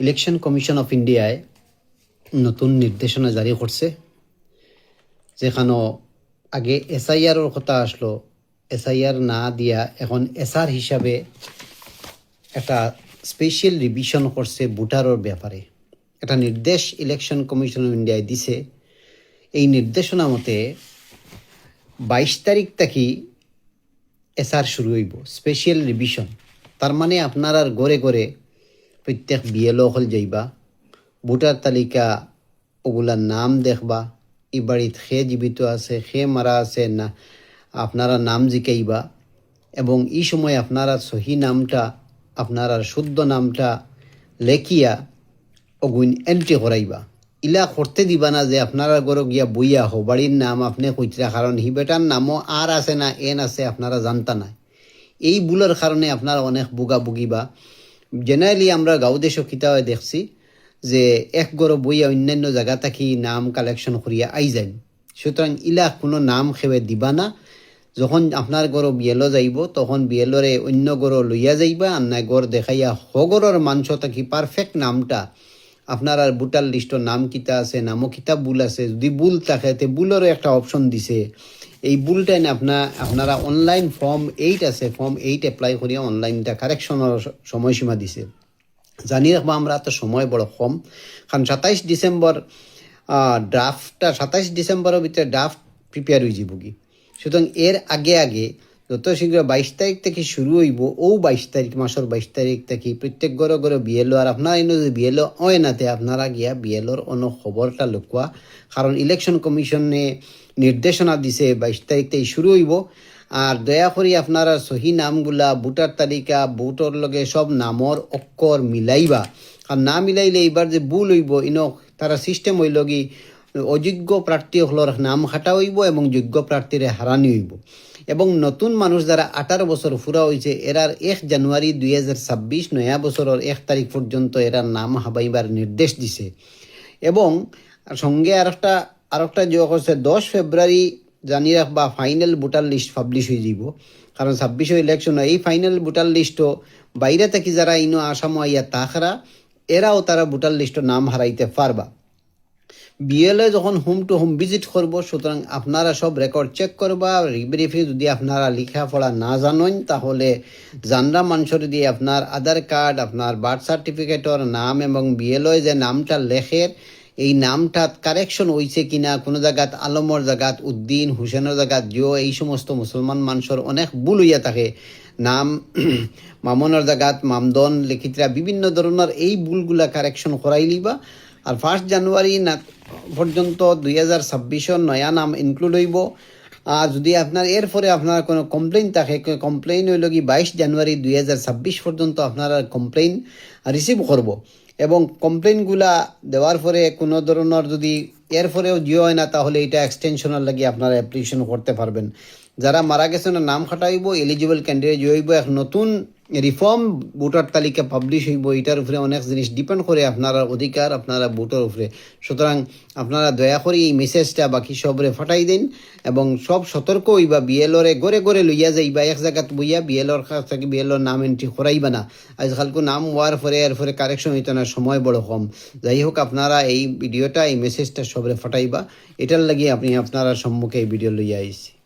Election commission of ইন্ডিয়ায় নতুন নির্দেশনা জারি করছে, যেখানে আগে এসআইআরের কথা আসলো। এসআইআর না দিয়া এখন এসআর হিসাবে একটা স্পেশাল রিভিশন করছে ভোটারের ব্যাপারে। একটা নির্দেশ ইলেকশন কমিশন অফ ইন্ডিয়ায় দিছে। এই নির্দেশনা মতে বাইশ তারিখ থেকে এসআর শুরু হইব স্পেশাল রিভিশন তার মানে আপনার আর গড়ে গড়ে প্রত্যেক বিএলও হল যাইবা। ভোটার তালিকা ওগুলার নাম দেখবা। ই বাড়িত সে জীবিত আছে সে মারা আছে না আপনারা নাম জিকাইবা। এবং এই সময় আপনারা সহি নামটা, আপনারা শুদ্ধ নামটা লেখিয়া অগুইন এন্ট্রি করাইবা। ইলা করতে দিবা না যে আপনারা গরো গিয়া বইয়া হো বাড়ির নাম আপনি কইতরা, কারণ হি বেটার নামও আর আছে না, এন আছে, আপনারা জানতা না এই ভুলের কারণে আপনারা অনেক বুগা বুগিবা জেনারেলি আমরা গাঁও দেশ দেখছি যে এক গরো বইয়া অন্যান্য জায়গা থাকি নাম কালেকশন করিয়া আই যায় সুতরাং ইলা কোনো নাম খেবে দিবা না। যখন আপনার গরো বিয়েলো যাইব, তখন বিয়েলরে অন্য গরো লইয়া যাইবা আর না গড় দেখাইয়া হগরের মাংস থাকি পারফেক্ট নামটা। আপনার আর ভোটার লিস্টর নাম কিতা আছে নামও কিতা ভুল আছে, যদি ভুল থাকে তে ভুলেরও একটা অপশন দিছে। এই বুলটাইন আপনার আপনারা অনলাইন ফর্ম এইট আছে ফর্ম এইট এপ্লাই করিয়া অনলাইনটা কারেকশনের সময়সীমা দিছে। জানি রাখব, আমরা তো সময় বড় কম, কারণ সাতাইশ ডিসেম্বর ড্রাফটটা সাতাইশ ডিসেম্বরের ভিতরে ড্রাফট প্রিপেয়ার হয়ে যাব কি? সুতরাং এর আগে আগে যত শীঘ্র বাইশ তারিখ থেকে শুরু হইব, ও বাইশ তারিখ, মাসের বাইশ তারিখ থেকে প্রত্যেক ঘরে ঘরে বিএলও আর আপনারা এনে যে বিএলও হয় নাতে আপনারা গিয়া বিএলওর অন্য খবরটা লুকুয়া কারণ ইলেকশন কমিশনে নির্দেশনা দিছে, বাইশ তারিখ থেকে শুরু হইব। আর দয়া করি আপনারা সহি নামগুলা, ভোটার তালিকা ভোটর লগে সব নামর অক্ষর মিলাইবা। আর না মিলাইলে এইবার যে ভুল হইব ইনো তারা সিস্টেম হইল কি অযোগ্য প্রার্থী হলর নাম হাঁটা হইব এবং যোগ্য প্রার্থীরে হারানি হইব। এবং নতুন মানুষ যারা আঠারো বছর ফুরা হয়েছে এরার এক জানুয়ারি দুই হাজার ছাব্বিশ নয়া বছরের এক তারিখ পর্যন্ত এরার নাম হাবাইবার নির্দেশ দিছে। এবং সঙ্গে আর একটা আর একটা যে হচ্ছে দশ ফেব্রুয়ারি জানি রাখবা ফাইনাল ভোটার লিস্ট পাবলিশ হয়ে যাব। কারণ ছাব্বিশে ইলেকশন এই ফাইনাল ভোটার লিস্টও বাইরে থেকে যারা ইনো আসাম আইয়া তাহারা এরাও তারা ভোটার লিস্টর নাম হারাইতে পারবা বিএলএ যখন হোম টু হোম ভিজিট করব, সুতরাং আপনারা সব রেকর্ড চেক করবা রিভেরিফাই যদি আপনারা লেখাপড়া না জানেন, তাহলে জানরা মানুষের দিয়ে আপনার আধার কার্ড, আপনার বার্থ সার্টিফিকেটর নাম এবং বিএলও যে নামটা লেখের এই নামটা কারেকশন হয়েছে কিনা, কোনো জায়গাত আলমর জায়গাত উদ্দিন হুসেনের জায়গাত জিও, এই সমস্ত মুসলমান মানুষের অনেক ভুল হইয়া থাকে। নাম মামনের জায়গাত মামদন, লিখিতরা বিভিন্ন ধরনের এই ভুলগুলা কারেকশন করাই লিবা আর ফার্স্ট জানুয়ারি না, পর্যন্ত দুই হাজার ছাব্বিশের নয়া নাম ইনক্লুড হইব। আর যদি আপনার, এরপরে আপনার কোনো কমপ্লেইন থাকে কমপ্লেইন হইল কি বাইশ জানুয়ারি দুই হাজার ছাব্বিশ পর্যন্ত আপনারা কমপ্লেইন রিসিভ করব। এবং কমপ্লেইনগুলা দেওয়ার পরে কোনো ধরনের যদি এর এরপরেও জিও হয় না, তাহলে এটা এক্সটেনশনের লাগি আপনারা অ্যাপ্লিকেশন করতে পারবেন। যারা মারা গেছেন, নাম খাটাইব এলিজিবল ক্যান্ডিডেট হইব, এক নতুন রিফর্ম ভোটার তালিকা পাবলিশ হইব, এটার উপরে অনেক জিনিস ডিপেন্ড করে আপনারা অধিকার, আপনারা ভোটের উপরে। সুতরাং আপনারা দয়া করে এই মেসেজটা বাকি সবরে ফাটাই দিন এবং সব সতর্ক হইবা বিএলওরে গড়ে গড়ে লইয়া যাইবা, এক জায়গাত বইয়া বিএলওর কাছ থেকে বিএলওর নাম এন্ট্রি করাইবা না। আজকালকে নাম হওয়ার পরে এর পরে কারেকশন হইতো না, সময় বড় কম। যাই হোক, আপনারা এই ভিডিওটা এই মেসেজটা সবরে ফাটাইবা, এটার লাগি আপনি আপনারা সম্মুখে এই ভিডিও লইয়া আইছি